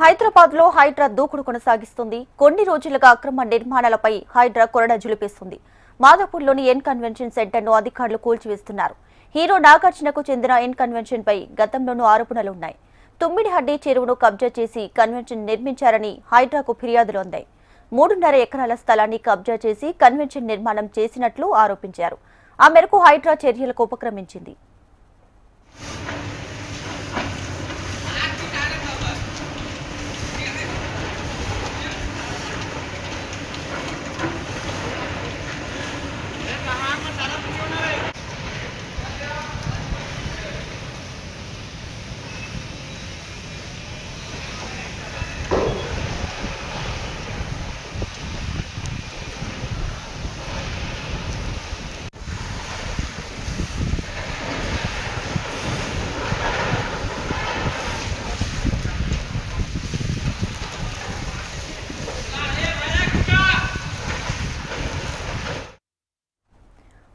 హైదరాబాద్లో హైడ్రా దూకుడు కొనసాగిస్తుంది. కొన్ని రోజులుగా అక్రమ నిర్మాణాలపై హైడ్రా కొరడ జులిపిస్తుంది మాదాపూర్లోని ఎన్ కన్వెన్షన్ సెంటర్ను అధికారులు కూల్చివేస్తున్నారు. హీరో నాగార్జునకు చెందిన ఎన్ కన్వెన్షన్ పై గతంలోనూ ఆరోపణలున్నాయి తుమ్మిడిహడ్డి చెరువును కబ్జా చేసి కన్వెన్షన్ నిర్మించారని హైడ్రాకు ఫిర్యాదులు అందాయి. మూడున్నర ఎకరాల స్థలాన్ని కబ్జా చేసి కన్వెన్షన్ నిర్మాణం చేసినట్లు ఆరోపించారు. ఆ మేరకు హైడ్రా చర్యలకు ఉపక్రమించింది.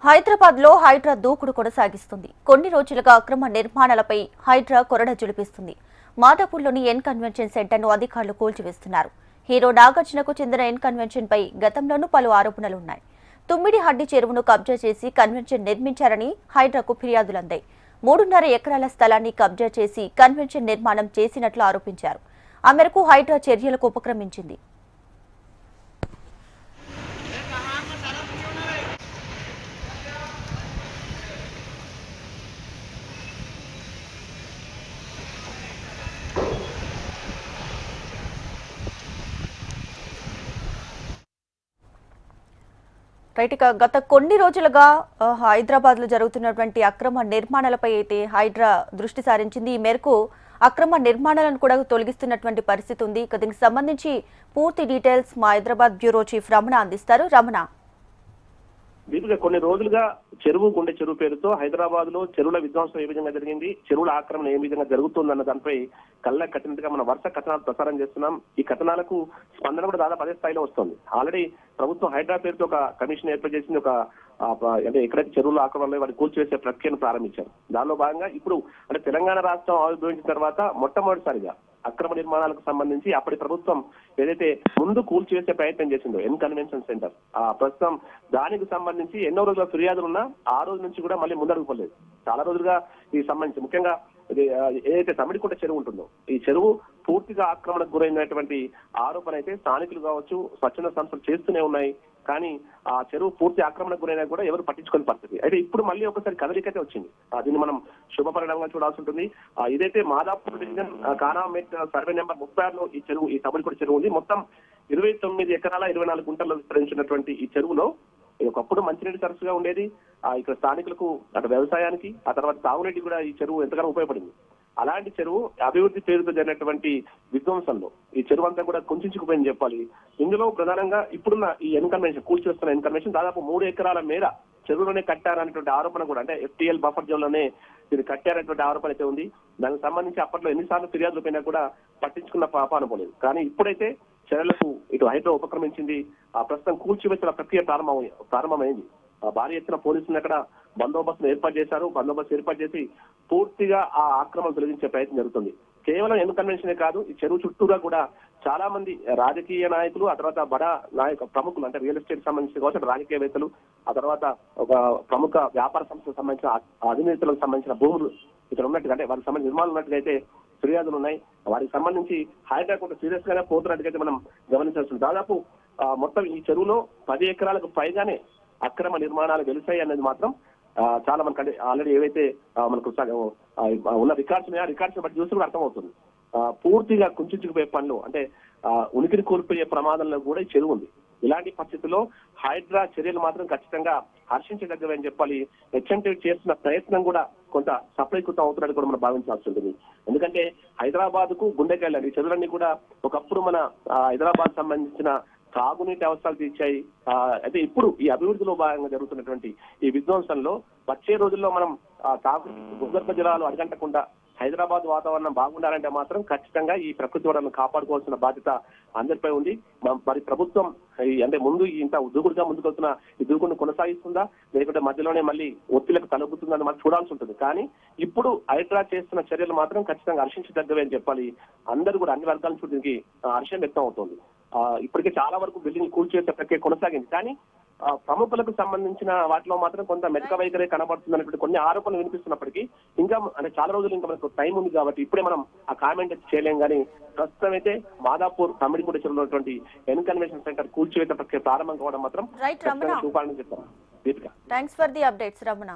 హైదరాబాద్లో హైడ్రా దూకుడు కొనసాగిస్తుంది. కొన్ని రోజులుగా అక్రమ నిర్మాణాలపై హైడ్రా కొరడ జులిపిస్తుంది మాదాపూర్లోని ఎన్ కన్వెన్షన్ సెంటర్ను అధికారులు కూల్చివేస్తున్నారు. హీరో నాగార్జునకు చెందిన ఎన్ కన్వెన్షన్ పై గతంలోనూ పలు ఆరోపణలున్నాయి తుమ్మిడి హడ్డి చెరువును కబ్జా చేసి కన్వెన్షన్ నిర్మించారని హైడ్రాకు ఫిర్యాదులందాయి మూడున్నర ఎకరాల స్థలాన్ని కబ్జా చేసి కన్వెన్షన్ నిర్మాణం చేసినట్లు ఆరోపించారు. ఆ మేరకు హైడ్రా చర్యలకు ఉపక్రమించింది. రైట్ ఇక గత కొన్ని రోజులుగా హైదరాబాద్లో జరుగుతున్నటువంటి అక్రమ నిర్మాణాలపై అయితే హైడ్రా దృష్టి సారించింది. ఈ మేరకు అక్రమ నిర్మాణాలను కూడా తొలగిస్తున్నటువంటి పరిస్థితి ఉంది. ఇక దీనికి సంబంధించి పూర్తి డీటెయిల్స్ మా హైదరాబాద్ బ్యూరో చీఫ్ రమణ అందిస్తారు. రమణ దీపిక కొన్ని రోజులుగా చెరువు గుండె చెరువు పేరుతో హైదరాబాద్లో చెరువుల విధ్వంసం ఏ విధంగా జరిగింది చెరువుల ఆక్రమణ ఏ విధంగా జరుగుతుందన్న దానిపై కళ్ళ కట్టినట్టుగా మనం వరుస కథనాలు ప్రసారం చేస్తున్నాం. ఈ కథనాలకు స్పందన కూడా దాదాపు అదే స్థాయిలో వస్తుంది. ఆల్రెడీ ప్రభుత్వం హైడ్రా పేరుతో ఒక కమిషన్ ఏర్పాటు చేసింది. ఒక అంటే ఎక్కడైతే చెరువుల ఆక్రమణలో వాటిని కూల్చివేసే ప్రక్రియను ప్రారంభించారు. దానిలో భాగంగా ఇప్పుడు అంటే తెలంగాణ రాష్ట్రం ఆవిర్భవించిన తర్వాత మొట్టమొదటిసారిగా అక్రమ నిర్మాణాలకు సంబంధించి అప్పటి ప్రభుత్వం ఏదైతే ముందు కూల్చివేసే ప్రయత్నం చేసిందో ఎన్ కన్వెన్షన్ సెంటర్ ఆ ప్రస్తుతం దానికి సంబంధించి ఎన్నో రోజుల ఫిర్యాదులు ఉన్నా ఆ రోజు నుంచి కూడా మళ్ళీ ముందడుగుపోలేదు చాలా రోజులుగా ఈ సంబంధించి ముఖ్యంగా ఏదైతే తమిడికుంట చెరువు ఉంటుందో ఈ చెరువు పూర్తిగా ఆక్రమణకు గురైనటువంటి ఆరోపణ అయితే స్థానికులు కావచ్చు స్వచ్ఛంద సంస్థలు చేస్తూనే ఉన్నాయి. కానీ ఆ చెరువు పూర్తి ఆక్రమణకు గురైనా కూడా ఎవరు పట్టించుకొని పరిస్థితి. అయితే ఇప్పుడు మళ్ళీ ఒకసారి కదలికైతే వచ్చింది. దీన్ని మనం శుభపరిణామంగా చూడాల్సి ఉంటుంది ఇదైతే Madhapur division Khanamet survey number ముప్పై ఆరులో ఈ చెరువు ఈ తమిళకుడి చెరువు ఉంది. మొత్తం ఇరవై తొమ్మిది ఎకరాల ఇరవై నాలుగు గుంటల్లో విస్తరించినటువంటి ఈ చెరువులో ఒకప్పుడు మంచినీటి సరస్సుగా ఉండేది. ఆ ఇక్కడ స్థానికులకు అటు వ్యవసాయానికి ఆ తర్వాత తాగునీటికి కూడా ఈ చెరువు ఎంతగానో ఉపయోగపడింది. అలాంటి చెరువు అభివృద్ధి పేరుతో జరిగినటువంటి విధ్వంసంలో ఈ చెరువు అంతా కూడా కుంచుకుపోయింది చెప్పాలి. ఇందులో ప్రధానంగా ఇప్పుడున్న ఈ ఎన్కన్వెన్షన్ కూల్చివేస్తున్న దాదాపు మూడు ఎకరాల మేర చెరువులోనే కట్టారనేటువంటి ఆరోపణ కూడా అంటే ఎఫ్టీఎల్ బఫర్ జోన్లోనే ఇది కట్టారనేటువంటి ఆరోపణ అయితే ఉంది. దానికి సంబంధించి అప్పట్లో ఎన్నిసార్లు ఫిర్యాదులు పోయినా కూడా పట్టించుకున్న పాపాను కానీ ఇప్పుడైతే చర్యలకు ఇటు హైడ్రో ఉపక్రమించింది. ఆ ప్రస్తుతం కూల్చివేసిన ప్రక్రియ ప్రారంభం ప్రారంభమైంది. ఆ భారీ ఎత్తున పోలీసులు అక్కడ బందోబస్తును ఏర్పాటు చేశారు. బందోబస్తు ఏర్పాటు చేసి పూర్తిగా ఆ ఆక్రమణ తొలగించే ప్రయత్నం జరుగుతుంది. కేవలం ఎన్ కన్వెన్షనే కాదు ఈ చెరువు చుట్టూరా కూడా చాలా మంది రాజకీయ నాయకులు ఆ తర్వాత బడా నాయక ప్రముఖులు అంటే రియల్ ఎస్టేట్ సంబంధించిన కావచ్చు రాజకీయవేత్తలు ఆ తర్వాత ఒక ప్రముఖ వ్యాపార సంస్థలకు సంబంధించిన అధినేతలకు సంబంధించిన భూములు ఇక్కడ ఉన్నట్టుగా అంటే వారికి సంబంధించిన నిర్మాణాలు ఉన్నట్టుగా ఫిర్యాదులు ఉన్నాయి. వారికి సంబంధించి హైడ్రా కొంత సీరియస్ గానే పోతున్నట్టుగా మనం గమనించవచ్చు దాదాపు మొత్తం ఈ చెరువులో పది ఎకరాలకు పైగానే అక్రమ నిర్మాణాలు వెలిసాయి అనేది మాత్రం చాలా మనకు ఆల్రెడీ ఏవైతే మనకు ఉన్న రికార్డ్స్ ఉన్నాయో రికార్డ్స్ బట్టి చూస్తే కూడా అర్థమవుతుంది. పూర్తిగా కుంచుకుపోయే పనులు అంటే ఆ, ఉనికిని కోల్పోయే ప్రమాదంలో కూడా చెరువు ఉంది. ఇలాంటి పరిస్థితుల్లో హైడ్రా చర్యలు మాత్రం ఖచ్చితంగా హర్షించదగ్గవని చెప్పాలి. హెచ్ఎంటీ చేస్తున్న ప్రయత్నం కూడా కొంత సఫలీకృతం అవుతున్నట్టు కూడా మనం భావించాల్సి ఉంటుంది. ఎందుకంటే హైదరాబాద్కు గుండెకాయలు ఈ చెరువులన్నీ కూడా ఒకప్పుడు మన హైదరాబాద్ సంబంధించిన తాగునీటి అవసరాలు తీర్చాయి. ఆ, అయితే ఇప్పుడు ఈ అభివృద్ధిలో భాగంగా జరుగుతున్నటువంటి ఈ విధ్వంసంలో వచ్చే రోజుల్లో మనం తాగు భూగర్భ జలాలు అడగంటకుండా హైదరాబాద్ వాతావరణం బాగుండాలంటే మాత్రం ఖచ్చితంగా ఈ ప్రకృతి వనరులను కాపాడుకోవాల్సిన బాధ్యత అందరిపై ఉంది. మరి ప్రభుత్వం అంటే ముందు ఈ ఇంత దూకుడుగా ముందుకొస్తున్న ఈ దూకుడును కొనసాగిస్తుందా? లేకుంటే మధ్యలోనే మళ్ళీ ఒత్తిళ్ళకు తలబుతుందని మనం చూడాల్సి ఉంటుంది. కానీ ఇప్పుడు హైడ్రా చేస్తున్న చర్యలు మాత్రం ఖచ్చితంగా హర్షించదగ్గవే అని చెప్పాలి. అందరూ కూడా అన్ని వర్గాల నుంచి దీనికి హర్షం వ్యక్తం అవుతుంది. ఆ, ఇప్పటికే చాలా వరకు బిల్డింగ్ కూల్చేసే ప్రక్రియ కొనసాగింది. కానీ ప్రముఖులకు సంబంధించిన వాటిలో మాత్రం కొంత మెతక వైఖరే కనబడుతుంది అనేటువంటి కొన్ని ఆరోపణలు వినిపిస్తున్నప్పటికీ ఇంకా అంటే చాలా రోజులు ఇంకా మనకు టైం ఉంది కాబట్టి ఇప్పుడే మనం ఆ కామెంట్ చేయలేం కానీ ప్రస్తుతం అయితే మాదాపూర్ తమిడిపూడి చెరువులో ఉన్నటువంటి ఎన్ కన్వెన్షన్ సెంటర్ కూల్చివేత ప్రక్రియ ప్రారంభం కావడం మాత్రం చూపాలని చెప్తాం. Deepika. Thanks for the updates Ramana.